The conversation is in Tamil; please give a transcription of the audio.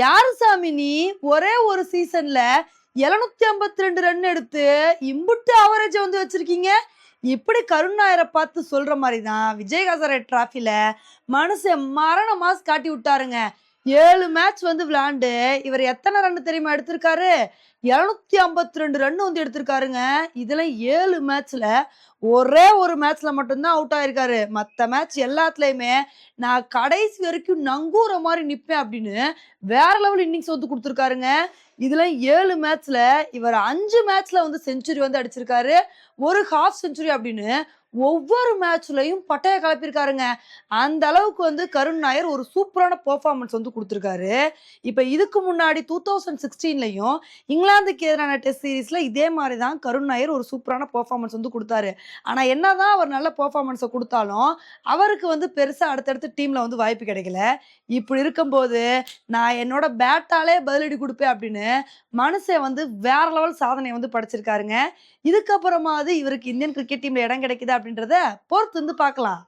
யார் சாமி நீ? ஒரே ஒரு சீசன்ல எழுநூத்தி ஐம்பத்தி ரெண்டு ரன் எடுத்து இம்புட்டு அவரேஜ் வந்து வச்சிருக்கீங்க. இப்படி கருண் நாயரை பார்த்து சொல்ற மாதிரி தான் விஜயகாசர டிராஃபில மனுஷன் மரண மாஸ் காட்டி விட்டாருங்க. ஏழு மேட்ச் வந்து விளையாண்டு இவர் எத்தனை ரன் தெரியுமா எடுத்திருக்காரு? எழுநூத்தி ஐம்பத்தி ரெண்டு ரன் வந்து எடுத்திருக்காருங்க. இதுல ஏழு மேட்ச்ல ஒரே ஒரு மேட்ச்ல மட்டும்தான் அவுட் ஆயிருக்காரு. மற்ற மேட்ச் எல்லாத்துலயுமே நான் கடைசி வரைக்கும் நங்கூற மாதிரி நிப்பேன் அப்படின்னு வேற லெவல் இன்னிங்ஸ் வந்து கொடுத்துருக்காருங்க. இதுல ஏழு மேட்ச்ல இவர் அஞ்சு மேட்ச்ல வந்து செஞ்சுரி வந்து அடிச்சிருக்காரு. ஒரு ஹாஃப் செஞ்சுரி அப்படின்னு ஒவ்வொரு மேட்ச்லையும் பட்டையை கலப்பியிருக்காருங்க அந்த அளவுக்கு வந்து கருண் நாயர் ஒரு சூப்பரான பெர்ஃபார்மன்ஸ் வந்து கொடுத்துருக்காரு. இப்போ இதுக்கு முன்னாடி டூ தௌசண்ட் சிக்ஸ்டீன்லையும் இங்கிலாந்துக்கு எதிரான டெஸ்ட் சீரீஸில் இதே மாதிரி தான் கருண் நாயர் ஒரு சூப்பரான பெர்ஃபார்மன்ஸ் வந்து கொடுத்தாரு. ஆனால் என்னதான் அவர் நல்ல பெர்ஃபார்மன்ஸை கொடுத்தாலும் அவருக்கு வந்து பெருசாக அடுத்தடுத்து டீமில் வந்து வாய்ப்பு கிடைக்கல. இப்படி இருக்கும்போது நான் என்னோட பேட்டாலே பதிலடி கொடுப்பேன் அப்படின்னு மனுஷன் வந்து வேற லெவல் சாதனையை வந்து படைச்சிருக்காருங்க. இதுக்கப்புறமாவது இவருக்கு இந்தியன் கிரிக்கெட் டீம்ல இடம் கிடைக்குதா அப்படின்றத பொறுத்து வந்து பார்க்கலாம்.